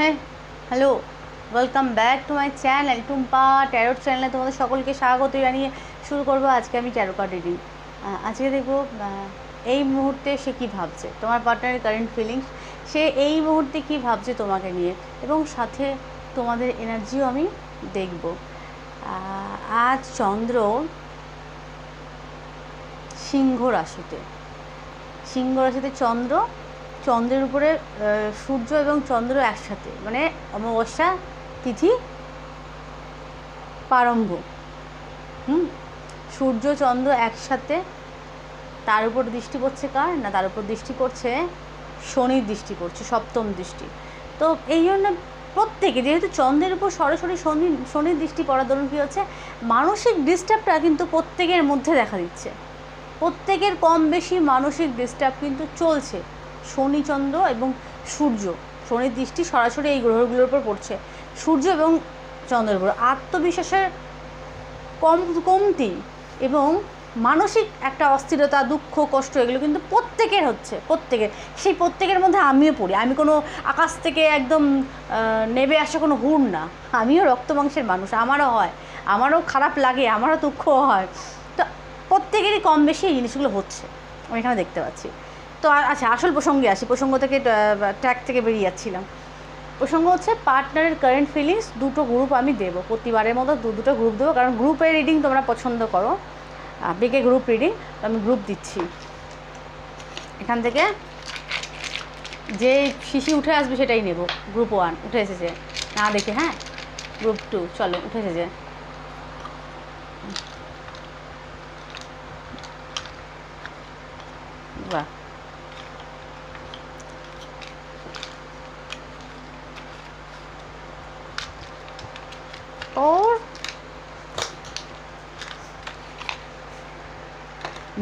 হ্যাঁ hello welcome back to my channel Tumpa tarot চ্যানেলে তোমাদের সকলকে স্বাগত জানিয়ে শুরু করব আজকে আমি ট্যারো কার্ড রিডিং আজকে দেখব এই মুহূর্তে সে কী ভাবছে? তোমার পার্টনারের কারেন্ট ফিলিংস সে এই মুহূর্তে কী ভাবছে তোমাকে নিয়ে? এবং সাথে তোমাদের এনার্জিও আমি দেখব। আজ চন্দ্র সিংহ রাশিতে। সিংহ রাশিতে চন্দ্র চন্দ্রের উপরে সূর্য এবং চন্দ্র একসাথে মানে অমাবস্যা, তিথি, প্রারম্ভ। হুম? সূর্য, চন্দ্র একসাথে, তার উপর দৃষ্টি পড়ছে কার? না, তার উপর দৃষ্টি পড়ছে শনির দৃষ্টি পড়ছে, সপ্তম দৃষ্টি। তো এই জন্য প্রত্যেকে, যেহেতু চন্দ্রের উপর সরাসরি শনি, শনির দৃষ্টি পড়ার দরুন কী হচ্ছে, মানসিক ডিস্টার্বটা কিন্তু প্রত্যেকের মধ্যে দেখা দিচ্ছে। প্রত্যেকের কম বেশি মানসিক ডিস্টার্ব কিন্তু চলছে। শনি চন্দ্র এবং সূর্য। শনির দৃষ্টি সরাসরি এই গ্রহগুলোর উপর পড়ছে। সূর্য এবং চন্দ্রের উপর। আত্মবিশ্বাসের কম, কমতি এবং মানসিক একটা অস্থিরতা, দুঃখ, কষ্ট, এগুলো কিন্তু প্রত্যেকের হচ্ছে, প্রত্যেকের। সেই প্রত্যেকের মধ্যে আমিও পড়ি। আমি কোনো আকাশ থেকে একদম নেবে আসা কোনো হুড় না। আমিও রক্ত মাংসের মানুষ। আমারও হয়। আমারও খারাপ লাগে, আমারও দুঃখ হয়। তো প্রত্যেকেরই কম বেশি এই জিনিসগুলো হচ্ছে। আমি এখানে দেখতে পাচ্ছি। তো আচ্ছা আসল প্রসঙ্গে আসি। প্রসঙ্গ থেকে ট্র্যাক থেকে বেরিয়ে যাচ্ছিলাম। প্রসঙ্গ হচ্ছে পার্টনারের কারেন্ট ফিলিংস দুটো গ্রুপ আমি দেবো। প্রতিবারের মতো দু, দুটো গ্রুপ দেবো। কারণ গ্রুপের রিডিং তোমরা পছন্দ করো। বেগে গ্রুপ রিডিং তো আমি গ্রুপ দিচ্ছি। এখান থেকে যে শিশি উঠে আসবে সেটাই নেব। গ্রুপ ওয়ান উঠে এসেছে। না দেখে হ্যাঁ? গ্রুপ টু চলো, উঠে এসেছে। বাহ ওর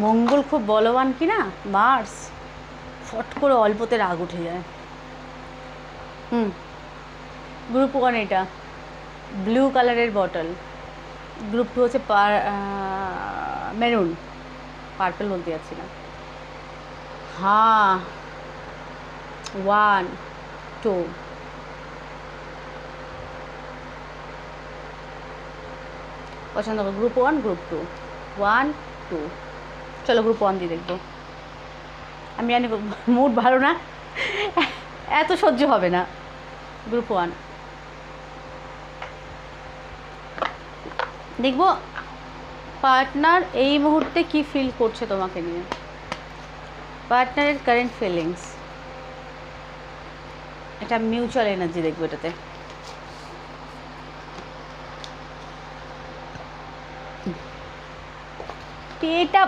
মঙ্গল খুব বলবান কি না মার্স ফট করে অল্পতে রাগ উঠে যায়। হুম। গ্রুপ ওয়ান এটা। ব্লু কালারের বটল। গ্রুপ টু হচ্ছে পার মেরুন। পার্পল বলতে যাচ্ছি না। হ্যাঁ ওয়ান, টু। পছন্দ group one, group two. One, two. চলো গ্রুপ ওয়ান দিয়ে দেখব। আমি জানি মুড ভালো না, এত সহ্য হবে না। গ্রুপ ওয়ান দেখব পার্টনার এই মুহূর্তে কি ফিল করছে তোমাকে নিয়ে। পার্টনারের কারেন্ট ফিলিংস এটা মিউচুয়াল এনার্জি দেখব এটাতে। এটা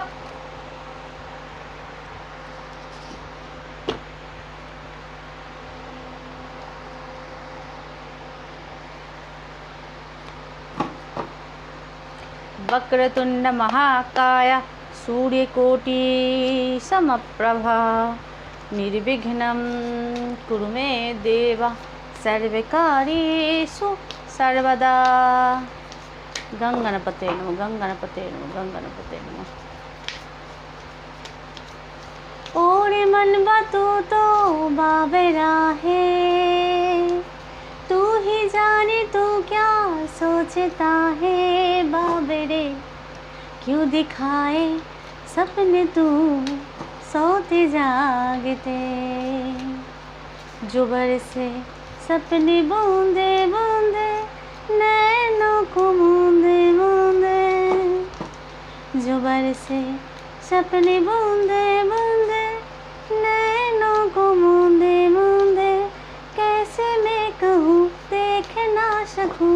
वक्रतुंड महाकाय सूर्यकोटि समप्रभा निर्विघ्नं कुरु मे देव सर्वकार्येषु सर्वदा गंगणपते नमो गंगणपते नमो गंगणपते नमो ओरे मनवा तू तो बाबेरा है तू ही जाने तू क्या सोचता है बाबरे? क्यों दिखाए सपने तू सोते जागते? जुबर से सपने बूंदे बूंदे, नैनों को बूंदे बूंदे। जुबर से सपने बूंदे बूंदे, नैनों को बूंदे ना सकूँ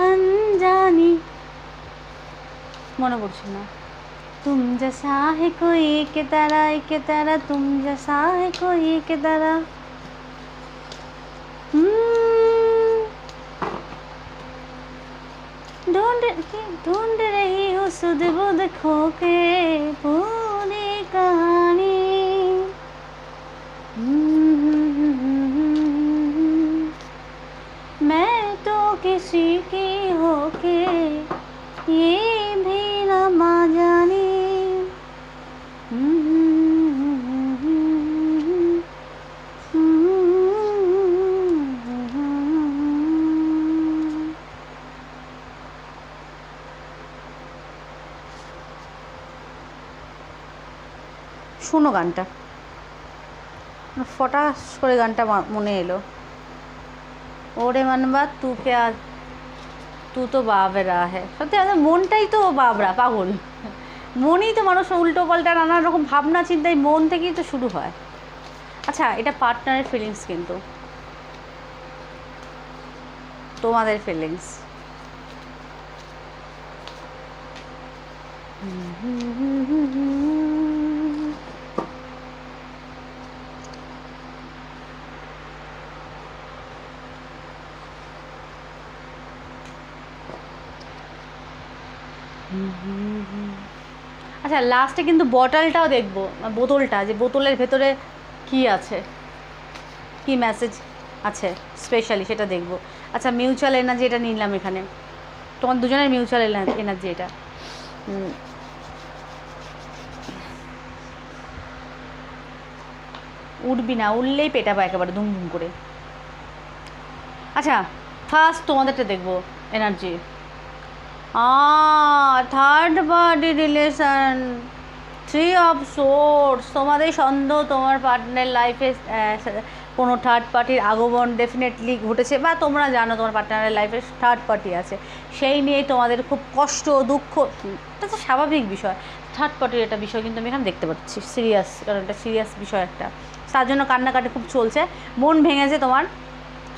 अनजानी মনে পড়ছে না तुम जैसा है कोई के तरह के तरह तुम जैसा है कोई के तरह हम्म, ढूंढ ढूंढ रही हूँ सुध बुध खो के किसी की होके ये भी रमा जाने শোনো গানটা। ফটাস করে গানটা মনে এলো। ওরে মানবা, তু আ- তু তো বাবরা হ্যাঁ সত্যি আমাদের মনটাই তো বাবরা, পাগল। মনই তো মানুষ উল্টো পাল্টা নানা রকম ভাবনা চিন্তায় মন থেকেই তো শুরু হয়। আচ্ছা এটা পার্টনারের ফিলিংস কিন্তু। তোমাদের ফিলিংস আচ্ছা লাস্টে কিন্তু বটলটাও দেখব বোতলটা, যে বোতলের ভেতরে কি আছে? কি মেসেজ আছে স্পেশালি সেটা দেখব। আচ্ছা মিউচুয়াল এনার্জি এটা নিলাম এখানে। তোমার দুজনের মিউচুয়াল এনার্জি এটা। উঠবি না, উঠলেই পেটাবো একেবারে দুম দুম করে। আচ্ছা ফার্স্ট তোমাদেরটা দেখব energy third party relation three of swords তোমাদের সন্দেহ তোমার পার্টনার লাইফে কোনো থার্ড পার্টির আগমন ডেফিনেটলি ঘটেছে বা তোমরা জানো তোমার পার্টনারের লাইফে থার্ড পার্টি আছে। সেই নিয়েই তোমাদের খুব কষ্ট, দুঃখ, এটা তো স্বাভাবিক বিষয়। থার্ড পার্টির একটা বিষয় কিন্তু আমি এখানে দেখতে পাচ্ছি সিরিয়াস কারণ এটা সিরিয়াস বিষয় একটা। তার জন্য কান্নাকাটি খুব চলছে, মন ভেঙেছে তোমার,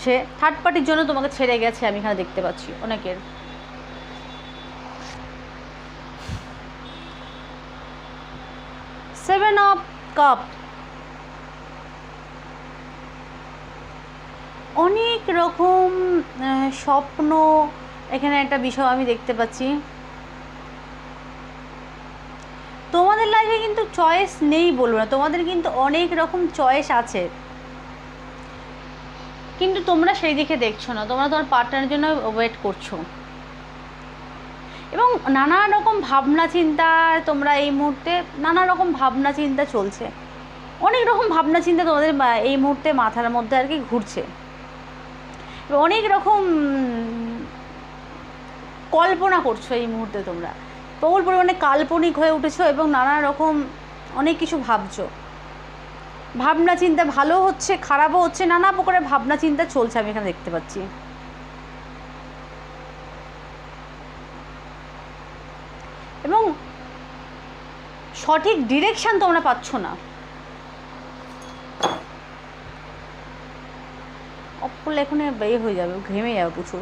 সে থার্ড পার্টির জন্য তোমাকে ছেড়ে গেছে, আমি এখানে দেখতে পাচ্ছি অনেকের। সেভেন অফ কাপ অনেক রকম স্বপ্ন। এখানে একটা বিষয় আমি দেখতে পাচ্ছি। তোমাদের লাইফে কিন্তু চয়েস নেই বলব না। তোমাদের কিন্তু অনেক রকম চয়েস আছে। কিন্তু তোমরা সেই দিকে দেখছ না। তোমরা তোমার পার্টনারের জন্য ওয়েট করছ। এবং নানা রকম ভাবনা চিন্তা তোমরা এই মুহূর্তে, নানা রকম ভাবনা চিন্তা চলছে। অনেক রকম ভাবনা চিন্তা তোমাদের এই মুহূর্তে মাথার মধ্যে আর কি ঘুরছে। অনেক রকম কল্পনা করছ এই মুহূর্তে তোমরা। প্রবল পরিমাণে কাল্পনিক হয়ে উঠেছো এবং নানা রকম অনেক কিছু ভাবছ। ভাবনা চিন্তা ভালো হচ্ছে, খারাপও হচ্ছে, নানা প্রকারের ভাবনা চিন্তা চলছে আমি এখানে দেখতে পাচ্ছি। এবং সঠিক ডিরেকশান তোমরা পাচ্ছ না। অফ এখন ইয়ে হয়ে যাবে, ঘেমে যাবে প্রচুর।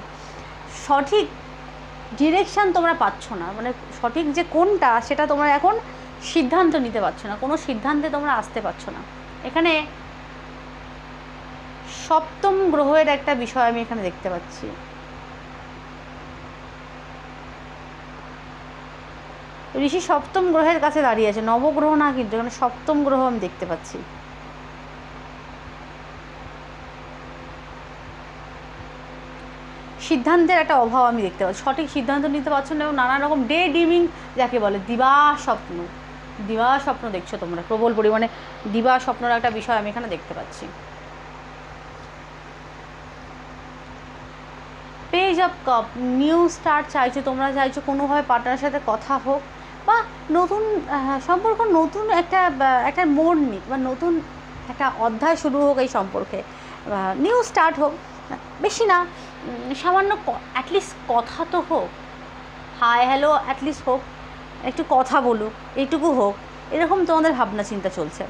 সঠিক ডিরেকশান তোমরা পাচ্ছ না মানে সঠিক যে কোনটা সেটা তোমরা এখন সিদ্ধান্ত নিতে পারছ না, কোনো সিদ্ধান্তে তোমরা আসতে পারছ না। এখানে সপ্তম গ্রহের একটা বিষয় আমি এখানে দেখতে পাচ্ছি। ঋষি সপ্তম গ্রহের কাছে দাঁড়িয়ে আছে, নবগ্রহ না কিন্তু, এখানে সপ্তম গ্রহ আমি দেখতে পাচ্ছি। সিদ্ধান্তের একটা অভাব আমি দেখতে পাচ্ছি। সঠিক সিদ্ধান্ত নিতে পারছ না, এবং নানা রকম ডে ডিমিং যাকে বলে, দিবা স্বপ্ন। দিবা স্বপ্ন দেখছ তোমরা, প্রবল পরিমাণে দিবা স্বপ্নর একটা বিষয় আমি এখানে দেখতে পাচ্ছি। Page of cup new start চাইছো, তোমরা চাইছো কোনোভাবে পার্টনারের সাথে কথা হোক বা নতুন সম্পর্ক নতুন একটা একটা মোড় নিক বা নতুন একটা অধ্যায় শুরু হোক এই সম্পর্কে। নিউ স্টার্ট হোক। বেশি না সামান্য অ্যাটলিস্ট কথা তো হোক। হাই হ্যালো অ্যাটলিস্ট হোক। একটু কথা বলুক, এইটুকু হোক। এরকম তোমাদের ভাবনা চিন্তা চলছে।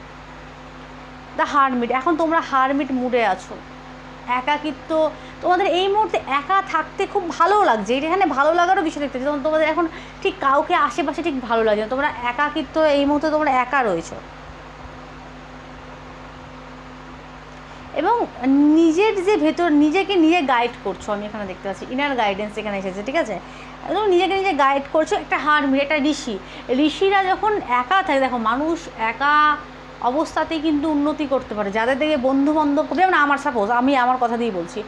দ্য হারমিট এখন তোমরা হারমিট মুডে আছো। একাকিত্ব। তোমাদের এই মুহূর্তে একা থাকতে খুব ভালো লাগছে। এখানে ভালো লাগারও বিষয় দেখতে। যেমন তোমাদের এখন ঠিক কাউকে আশেপাশে ঠিক ভালো লাগছে তোমরা একাকিত্ব, এই মুহূর্তে তোমরা একা রয়েছো। এবং নিজের যে ভেতর, নিজেকে নিজে গাইড করছ। আমি এখানে দেখতে পাচ্ছি ইনার গাইডেন্স এখানে এসেছে, ঠিক আছে? একদম নিজেকে নিজে গাইড করছ একটা হারমিট একটা ঋষি। ঋষিরা যখন একা থাকে, দেখো মানুষ একা অবস্থাতেই কিন্তু উন্নতি করতে পারে। যাদের থেকে বন্ধু বান্ধব যেমন আমার সাপোজ আমি আমার কথা দিয়েই বলছি,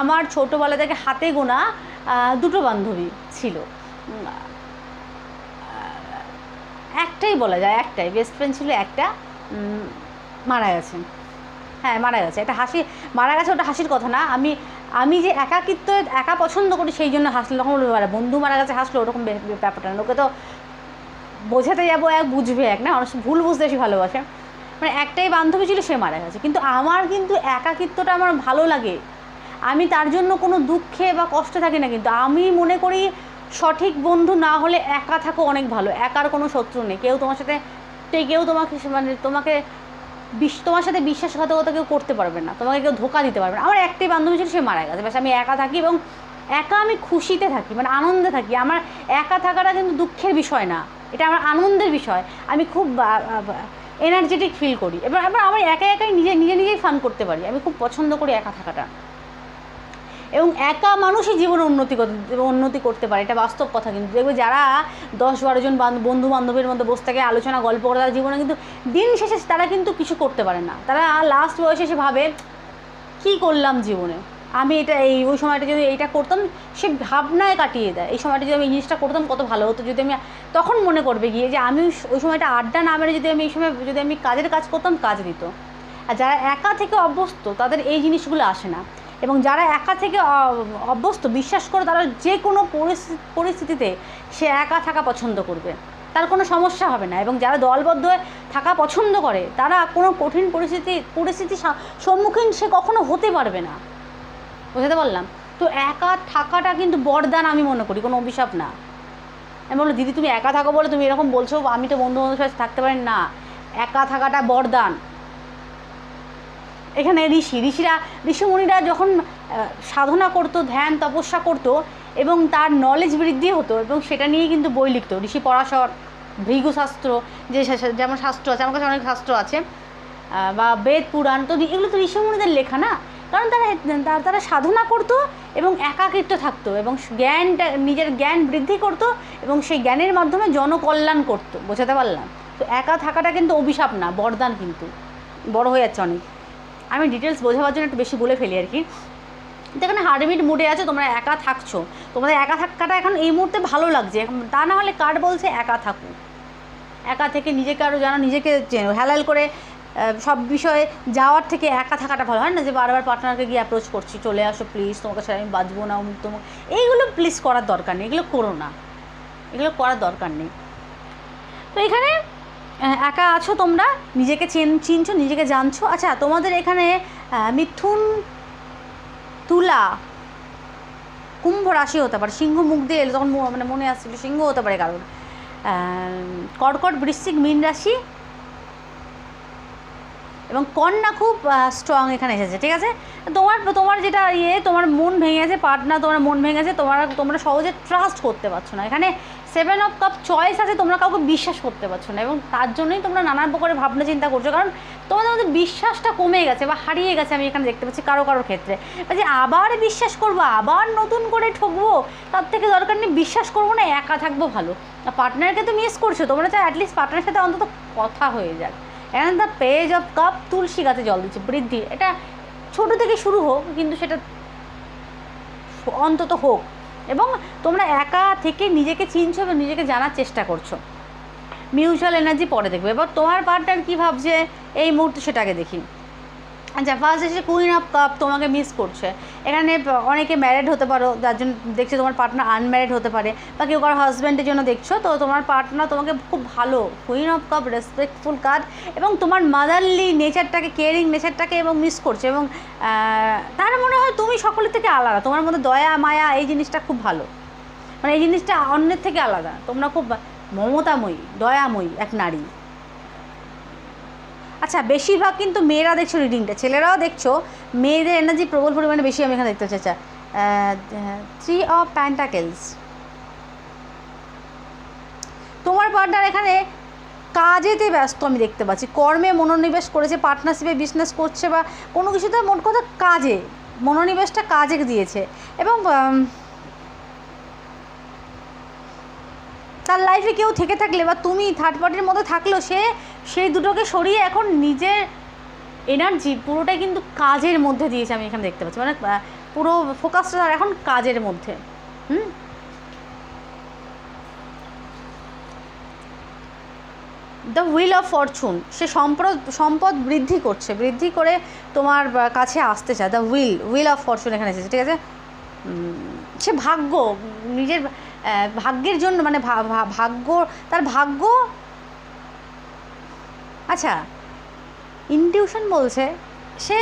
আমার ছোটোবেলা থেকে হাতে গোনা দুটো বান্ধবী ছিল। একটাই বলা যায়, একটাই। বেস্ট ফ্রেন্ড ছিল একটা মারা গেছে হ্যাঁ মারা গেছে। একটা হাসি, মারা গেছে ওটা হাসির কথা না। আমি আমি যে একাকিত্ব, একা পছন্দ করি সেই জন্য হাসলে তখন পারে বন্ধু মারা গেছে, হাসলো ওরকম ব্যাপারটা না। ওকে তো বোঝাতে যাব এক, বুঝবে এক না? অনেক ভুল বুঝতে বেশি ভালোবাসে। মানে একটাই বান্ধবী ছিল, সে মারা গেছে। কিন্তু আমার কিন্তু একাকিত্বটা আমার ভালো লাগে। আমি তার জন্য কোনো দুঃখে বা কষ্টে থাকি না কিন্তু আমি মনে করি সঠিক বন্ধু না হলে একা থাকো অনেক ভালো। একার কোনো শত্রু নেই। কেউ তোমার সাথে কেউ তোমাকে মানে তোমাকে বিশ, তোমার সাথে বিশ্বাসঘাতকতা কেউ করতে পারবে না। তোমাকে কেউ ধোকা দিতে পারবে না। আমার একটাই বান্ধবী ছিল, সে মারা গেছে। ব্যাস আমি একা থাকি এবং একা আমি খুশিতে থাকি মানে আনন্দে থাকি। আমার একা থাকাটা কিন্তু দুঃখের বিষয় না। এটা আমার আনন্দের বিষয়। আমি খুব এনার্জেটিক ফিল করি। এবার আবার আমার একা একাই নিজে নিজে নিজেই ফান করতে পারি। আমি খুব পছন্দ করি একা থাকাটা। এবং একা মানুষই জীবনে উন্নতি উন্নতি করতে পারে। এটা বাস্তব কথা কিন্তু। দেখবে যারা দশ বারো জন বান্ধ- বন্ধু বান্ধবের মধ্যে বসে থাকে, আলোচনা, গল্প করে, তারা জীবনে কিন্তু দিন শেষে তারা কিন্তু কিছু করতে পারে না। তারা লাস্ট বয়সে এসে ভাবে, কী করলাম জীবনে? আমি এটা এই, ওই সময়টা যদি এইটা করতাম, সে ভাবনায় কাটিয়ে দেয়। এই সময়টা যদি আমি এই জিনিসটা করতাম, কত ভালো হতো। যদি আমি, তখন মনে করবে গিয়ে যে আমি ওই- সময়টা আড্ডা না মেরে যদি আমি এই সময়, যদি আমি কাজের কাজ করতাম, কাজ দিত। আর যারা একা থেকে অভ্যস্ত, তাদের এই জিনিসগুলো আসে না। এবং যারা একা থেকে অভ্যস্ত, বিশ্বাস করে তারা যে কোনো পরিস্থিতি পরিস্থিতিতে সে একা থাকা পছন্দ করবে। তার কোনো সমস্যা হবে না। এবং যারা দলবদ্ধ হয়ে থাকা পছন্দ করে, তারা কোনো কঠিন পরিস্থিতি পরিস্থিতির সা- সম্মুখীন সে কখনো হতে পারবে না। বুঝতে পারলাম? তো একা থাকাটা কিন্তু বরদান আমি মনে করি, কোনো অভিশাপ না। আমি বলল দিদি, তুমি একা থাকো বলে তুমি এরকম বলছো, আমি তো বন্ধু বান্ধবের সাথে থাকতে পারি না। একা থাকাটা বরদান। এখানে ঋষি, ঋষিরা, ঋষিমুনিরা যখন সাধনা করতো, ধ্যান, তপস্যা করতো, এবং তার নলেজ বৃদ্ধি হতো, এবং সেটা নিয়েই কিন্তু বই লিখতো। ঋষি পরাশর ভৃগু শাস্ত্র যে যেমন শাস্ত্র আছে, আমার কাছে অনেক শাস্ত্র আছে বা বেদ, পুরাণ, তো এগুলো তো ঋষিমুনিদের লেখা না? কারণ তারা তারা- সাধনা করতো এবং একাকিত্ব থাকতো এবং জ্ঞানটা, নিজের জ্ঞান বৃদ্ধি করতো এবং সেই জ্ঞানের মাধ্যমে জনকল্যাণ করতো, বোঝাতে পারলাম? তো একা থাকাটা কিন্তু অভিশাপ না, বরদান কিন্তু। বড় হয়ে যাচ্ছে অনেক। আমি ডিটেলস বোঝাবার জন্য একটু বেশি বলে ফেলি আর কি। এখানে হার্ডমিট মুডে আছে, তোমরা একা থাকছো। তোমাদের একা থাকাটা এখন এই মুহূর্তে ভালো লাগছে। তা না হলে কার্ড বলছে একা থাকো? একা থেকে নিজেকে আরও জানো, নিজেকে হেলাল করে সব বিষয়ে যাওয়ার থেকে একা থাকাটা ভালো। হয় না যে বারবার পার্টনারকে গিয়ে অ্যাপ্রোচ করছি, চলে আসো প্লিজ তোমাকে ছাড়া আমি বাঁচবো না, অমুক তমুক। এইগুলো প্লিজ করার দরকার নেই, এগুলো করো না। এগুলো করার দরকার নেই। তো এখানে একা আছো তোমরা, নিজেকে চেন, চিনছো, নিজেকে জানছো। আচ্ছা তোমাদের এখানে মিথুন, তুলা, কুম্ভ রাশি হতে পারে, সিংহ মুখ দিয়ে এলো তখন মানে মনে আসছিল সিংহ হতে পারে কারণ কর্কট বৃশ্চিক মীন রাশি এবং কন্যা খুব স্ট্রং এখানে এসেছে, ঠিক আছে? তোমার তোমার যেটা ইয়ে তোমার মন ভেঙে গেছে পার্টনার তোমার মন ভেঙে গেছে, তোমার, তোমরা সহজে ট্রাস্ট করতে পারছ না। এখানে সেভেন অফ কাপ চয়েস আছে, তোমরা কাউকে বিশ্বাস করতে পারছ না, এবং তার জন্যই তোমরা নানান প্রকারের ভাবনা চিন্তা করছ, কারণ তোমাদের মধ্যে বিশ্বাসটা কমে গেছে বা হারিয়ে গেছে, আমি এখানে দেখতে পাচ্ছি কারও কারোর ক্ষেত্রে। যে আবার বিশ্বাস করব, আবার নতুন করে ঠকবো, তার থেকে দরকার নেই, বিশ্বাস করব না, একা থাকব ভালো। পার্টনারকে তো মিস করছ, তোমরা চাই অ্যাটলিস্ট পার্টনারের সাথে অন্তত কথা হয়ে যাক। এখানে দ্য পেজ অফ কাপ তুলসী গাছে জল দিচ্ছে, বৃদ্ধি। এটা ছোট থেকে শুরু হোক, কিন্তু সেটা অন্তত হোক। এবং তোমরা একা থেকে নিজেকে চিনছো এবং নিজেকে জানার চেষ্টা করছ। মিউচুয়াল এনার্জি পরে দেখবে। এবার তোমার পার্টনার কী ভাবছে? এই মুহূর্তে সেটাকে দেখি। আচ্ছা ফার্স্ট এসে কুইন অফ কাপ তোমাকে মিস করছে। এখানে অনেকে ম্যারিড হতে পারো, যার জন্য দেখছ তোমার পার্টনার আনম্যারিড হতে পারে, বা কেউ কারও হাজব্যান্ডের জন্য দেখছ, তো তোমার পার্টনার তোমাকে খুব ভালো কুইন অফ কাপ রেসপেক্টফুল কাজ এবং তোমার মাদারলি নেচারটাকে কেয়ারিং নেচারটাকে এবং মিস করছে, এবং তার মনে হয় তুমি সকলের থেকে আলাদা, তোমার মধ্যে দয়া, মায়া, এই জিনিসটা খুব ভালো। মানে এই জিনিসটা অন্যের থেকে আলাদা, তোমরা খুব মমতাময়ী, দয়াময়ী এক নারী। আচ্ছা বেশিরভাগ কিন্তু মেয়েরা দেখছ রিডিংটা ছেলেরাও দেখছ, মেয়েদের এনার্জি প্রবল পরিমাণে বেশি আমি এখানে দেখতে পাচ্ছি আচ্ছা থ্রি অফ প্যান্টাকেলস তোমার পার্টনার এখানে কাজেতে ব্যস্ত আমি দেখতে পাচ্ছি। কর্মে মনোনিবেশ করেছে পার্টনারশিপে বিজনেস করছে বা কোনো কিছুতে মোট কথা কাজে, মনোনিবেশটা কাজে দিয়েছে। এবং তার লাইফে কেউ থেকে থাকলে বা তুমি থার্ড পার্টির মধ্যে থাকলেও সে সেই দুটোকে সরিয়ে এখন নিজের এনার্জি পুরোটাই কিন্তু কাজের মধ্যে দিয়েছে আমি এখানে দেখতে পাচ্ছি। মানে পুরো ফোকাসটা তার এখন কাজের মধ্যে। হুম? দ্য হুইল অফ ফরচুন সে সম্পদ সম্পদ বৃদ্ধি করছে। বৃদ্ধি করে তোমার কাছে আসতে চায়। The wheel wheel of fortune এখানে এসেছে, ঠিক আছে? সে ভাগ্য, নিজের ভাগ্যের জন্য মানে ভাগ্য, তার ভাগ্য আচ্ছা ইনটিউশন বলছে, সে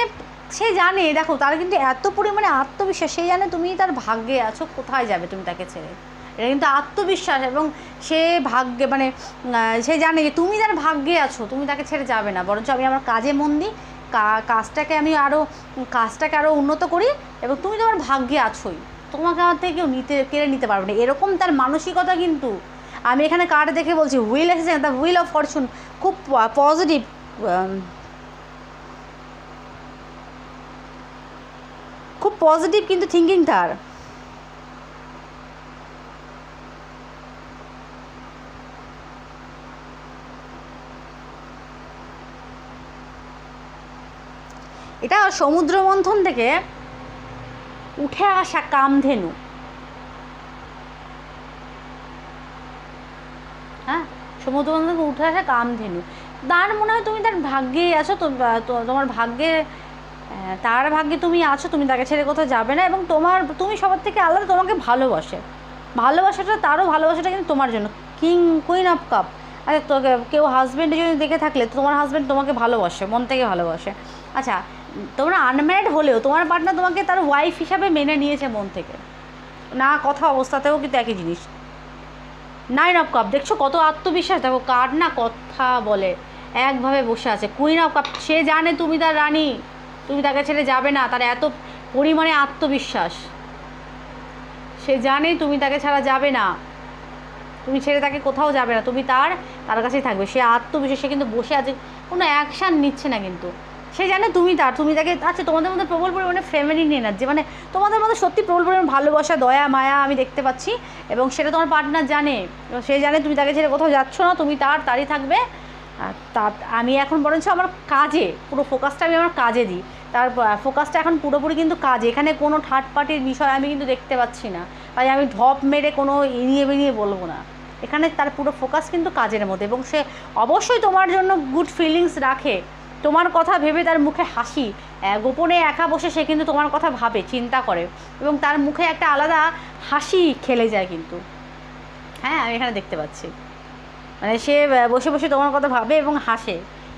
সে জানে, দেখো, তার কিন্তু এত পরিমাণে আত্মবিশ্বাস, সে জানে তুমি তার ভাগ্যে আছো, কোথায় যাবে তুমি তাকে ছেড়ে। এটা কিন্তু আত্মবিশ্বাস এবং সে ভাগ্যে মানে সে জানে যে তুমি তার ভাগ্যে আছো, তুমি তাকে ছেড়ে যাবে না। বরঞ্চ আমি আমার কাজে মন দিই কাজটাকে আমি আরও কাজটাকে আরও উন্নত করি এবং তুমি তোমার ভাগ্যে আছোই। তোমাকে আমার থেকে কেউ নিতে, কেড়ে নিতে পারবে না। এরকম তার মানসিকতা কিন্তু আমি এখানে কার্ড দেখে বলছি হুইল এসেছে দ্য হুইল অফ ফরচুন খুব পজিটিভ খুব পজিটিভ কিন্তু থিঙ্কিং তার। এটা সমুদ্র মন্থন থেকে উঠে আসা কামধেনু। সমুদ্র মন্থন থেকে উঠে আসা কামধেনু। তার মনে হয় তুমি তার ভাগ্যেই আছো তোমার ভাগ্যে তার ভাগ্যে তুমি আছো, তুমি তাকে ছেড়ে কোথাও যাবে না এবং তোমার, তুমি সবার থেকে আলাদা, তোমাকে ভালোবাসে। ভালোবাসাটা, তারও ভালোবাসাটা কিন্তু তোমার জন্য। কিং কুইন অফ কাপ আচ্ছা তোকে, কেউ হাজব্যান্ডে যদি দেখে থাকলে তোমার হাজব্যান্ড তোমাকে ভালোবাসে, মন থেকে ভালোবাসে। আচ্ছা তোমরা আনম্যারিড হলেও তোমার পার্টনার তোমাকে তার ওয়াইফ হিসাবে মেনে নিয়েছে মন থেকে। না, কথা অবস্থাতেও কিন্তু একই জিনিস। Nine of cup. দেখছ কত আত্মবিশ্বাস, দেখো কার না কথা বলে। একভাবে বসে আছে। কুইন অফ কাপ, সে জানে তুমি তার রানী। তুমি তাকে ছেড়ে যাবে না, তার এত পরিমাণে আত্মবিশ্বাস। সে জানে তুমি তাকে ছাড়া যাবে না। তুমি ছেড়ে তাকে কোথাও যাবে না। তুমি তার তার কাছেই থাকবে। সে আত্মবিশ্বাস সে কিন্তু বসে আছে। কোনো অ্যাকশান নিচ্ছে না কিন্তু। সে জানে তুমি তার, তুমি তাকে আচ্ছা তোমাদের মধ্যে প্রবল পরিমাণে ফ্যামিলি এনার্জি মানে তোমাদের মধ্যে সত্যি প্রবল পরিমাণে ভালোবাসা, দয়া, মায়া আমি দেখতে পাচ্ছি, এবং সেটা তোমার পার্টনার জানে। সে জানে তুমি তাকে ছেড়ে কোথাও যাচ্ছ না, তুমি তার, তারই থাকবে। তা, আমি এখন বরঞ্চ আমার কাজে, পুরো ফোকাসটা আমি আমার কাজে দিই। তার ফোকাসটা এখন পুরোপুরি কিন্তু কাজে। এখানে কোনো থার্ড পার্টির বিষয় আমি কিন্তু দেখতে পাচ্ছি না। তাই আমি ঢপ মেরে কোনো এড়িয়ে বেরিয়ে বলব না। এখানে তার পুরো ফোকাস কিন্তু কাজের মধ্যে, এবং সে অবশ্যই তোমার জন্য গুড ফিলিংস রাখে। তোমার কথা ভেবে তার মুখে হাসি। গোপনে একা বসে সে কিন্তু তোমার কথা ভাবে, চিন্তা করে। এবং তার মুখে একটা আলাদা হাসি খেলে যায় কিন্তু। হ্যাঁ আমি এখানে দেখতে পাচ্ছি। মানে সে বসে বসে তোমার কথা ভাবে এবং হাসে।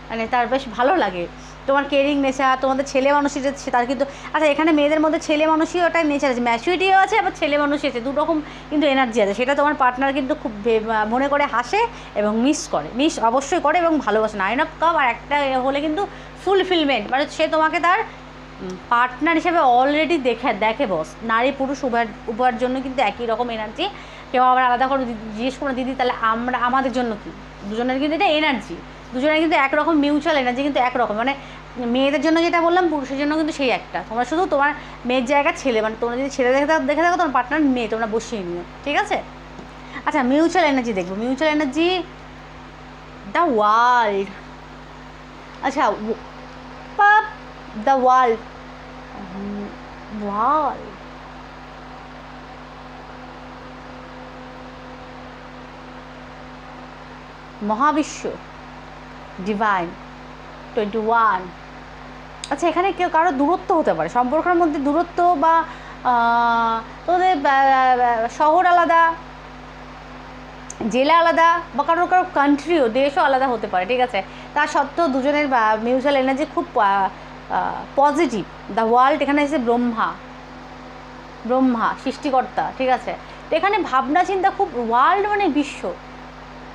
মানে তার বেশ ভালো লাগে। তোমার কেয়ারিং নেচার তোমাদের ছেলে মানুষই যে তার কিন্তু আচ্ছা এখানে মেয়েদের মধ্যে ছেলে মানুষই ওটা নেচার আছে ম্যাচুরিটিও আছে, আবার ছেলে মানুষই আছে দু রকম কিন্তু এনার্জি আছে। সেটা তোমার পার্টনার কিন্তু খুব মনে করে, হাসে এবং মিস করে। মিস অবশ্যই করে এবং ভালোবাসে। নাইন অফ কাপ আর একটা হলে কিন্তু ফুলফিলমেন্ট মানে সে তোমাকে তার পার্টনার হিসেবে অলরেডি দেখে দেখে বস নারী পুরুষ উভয়ের উভয়ের জন্য কিন্তু একই রকম এনার্জি কেউ আবার আলাদা করে জিজ্ঞেস করো, দিদি, তাহলে আমরা, আমাদের জন্য কি? দুজনের কিন্তু এটা এনার্জি দুজনের কিন্তু একরকম মিউচুয়াল এনার্জি কিন্তু একরকম। মানে মেয়েদের জন্য যেটা বললাম, পুরুষের জন্য কিন্তু সেই একটা। তোমরা শুধু তোমার মেয়ের জায়গা ছেলে মানে তোমরা যদি ছেলে দেখে থাকো দেখে থাকো, তোমার পার্টনার মেয়ে, তোমরা বসিয়ে নিও। ঠিক আছে? আচ্ছা মিউচুয়াল এনার্জি দেখব। মিউচুয়াল এনার্জি দ্য ওয়ার্ল্ড আচ্ছা পাপ দ্য ওয়ার্ল্ড ওয়ার্ল্ড মহাবিশ্ব। ডিভাইন টোয়েন্টি ওয়ান আচ্ছা এখানে কেউ কারও দূরত্ব হতে পারে, সম্পর্কের মধ্যে দূরত্ব বা তোমাদের শহর আলাদা, জেলা আলাদা বা কারোর কারও কান্ট্রিও দেশও আলাদা হতে পারে, ঠিক আছে? তা সত্ত্বেও দুজনের মিউচুয়াল এনার্জি খুব পজিটিভ দ্য ওয়ার্ল্ড এখানে এসে ব্রহ্মা ব্রহ্মা, সৃষ্টিকর্তা, ঠিক আছে? তো এখানে ভাবনা চিন্তা খুব ওয়ার্ল্ড মানে বিশ্ব।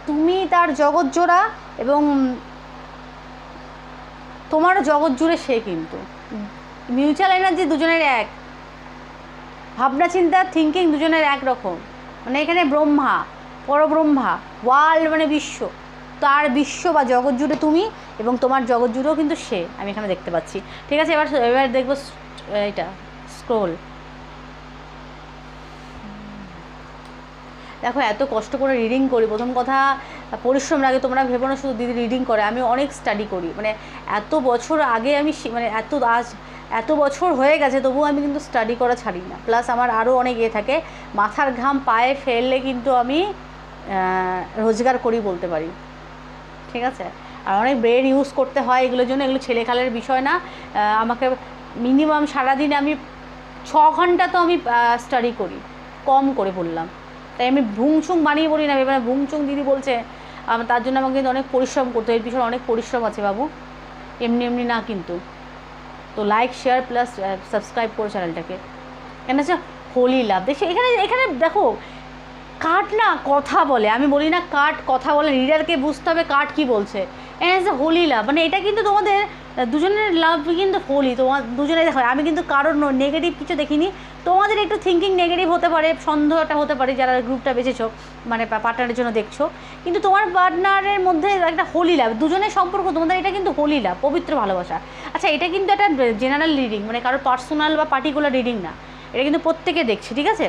তুমি তার জগৎ জোড়া এবং তোমার জগৎ জুড়ে সে কিন্তু। মিউচুয়াল এনার্জি দুজনের এক। ভাবনা, চিন্তা থিঙ্কিং দুজনের এক রকম মানে এখানে ব্রহ্মা, পরব্রহ্মা ওয়ার্ল্ড মানে বিশ্ব। তার বিশ্ব বা জগৎ জুড়ে তুমি এবং তোমার জগৎ জুড়েও কিন্তু সে। আমি এখানে দেখতে পাচ্ছি। ঠিক আছে, এবার এবার দেখব এটা স্ক্রোল দেখো, এত কষ্ট করে রিডিং করি। প্রথম কথা পরিশ্রম লাগে তোমরা ভেবো না, শুধু দিদি রিডিং করে। আমি অনেক স্টাডি করি। মানে এত বছর আগে আমি মানে এত আজ, এত বছর হয়ে গেছে, তবুও আমি কিন্তু স্টাডি করা ছাড়ি না। প্লাস আমার আরও অনেক ইয়ে থাকে। মাথার ঘাম পায়ে ফেললে কিন্তু আমি রোজগার করি বলতে পারি। ঠিক আছে? আর অনেক ব্রেন ইউজ করতে হয় এগুলোর জন্য। এগুলো ছেলেখালের বিষয় না। আমাকে মিনিমাম সারাদিনে আমি ছ ঘণ্টা তো আমি স্টাডি করি। কম করে বললাম। তাই আমি ভুংচুং বানিয়ে বলি না, এবারে ভুংচুং দিদি বলছে তার জন্য আমাকে কিন্তু অনেক পরিশ্রম করতে হয়, এর পিছনে অনেক পরিশ্রম আছে বাবু। এমনি এমনি না কিন্তু। তো লাইক শেয়ার প্লাস সাবস্ক্রাইব করো চ্যানেলটাকে। কেন হচ্ছে হোলি লাভ দেখছি, এখানে এখানে দেখো কাঠ না কথা বলে। আমি বলি না কাঠ কথা বলে রিডারকে বুঝতে হবে কাঠ কি বলছে। এজ এ হোলি লাভ মানে এটা কিন্তু তোমাদের দুজনের লাভ কিন্তু হোলি তোমার দুজনে দেখো, আমি কিন্তু কারোর নেগেটিভ কিছু দেখিনি। তোমাদের একটু থিঙ্কিং নেগেটিভ হতে পারে, সন্দেহটা হতে পারে, যারা গ্রুপটা বেঁচেছো মানে পার্টনারের জন্য দেখছ। কিন্তু তোমার পার্টনারের মধ্যে একটা হোলি লাভ দুজনের সম্পর্ক, তোমাদের এটা কিন্তু হোলি লাভ পবিত্র ভালোবাসা। আচ্ছা এটা কিন্তু একটা জেনারেল রিডিং মানে কারোর পার্সোনাল বা পার্টিকুলার রিডিং না। এটা কিন্তু প্রত্যেকে দেখছে, ঠিক আছে?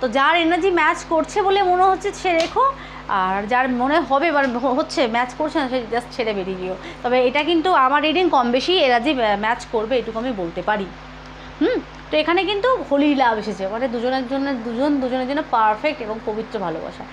তো যার এনার্জি ম্যাচ করছে বলে মনে হচ্ছে, সে রেখো আর যার মনে হবে বা হচ্ছে ম্যাচ করছে না, সে জাস্ট ছেড়ে বেরিয়ে গিয়েও তবে এটা কিন্তু আমার রিডিং কম বেশি, এরা যে ম্যাচ করবে এটুকু আমি বলতে পারি। হুম? তো এখানে কিন্তু হোলি লাভ এসেছে। মানে দুজনের জন্য, দুজন দুজনের জন্য পারফেক্ট এবং পবিত্র ভালোবাসা।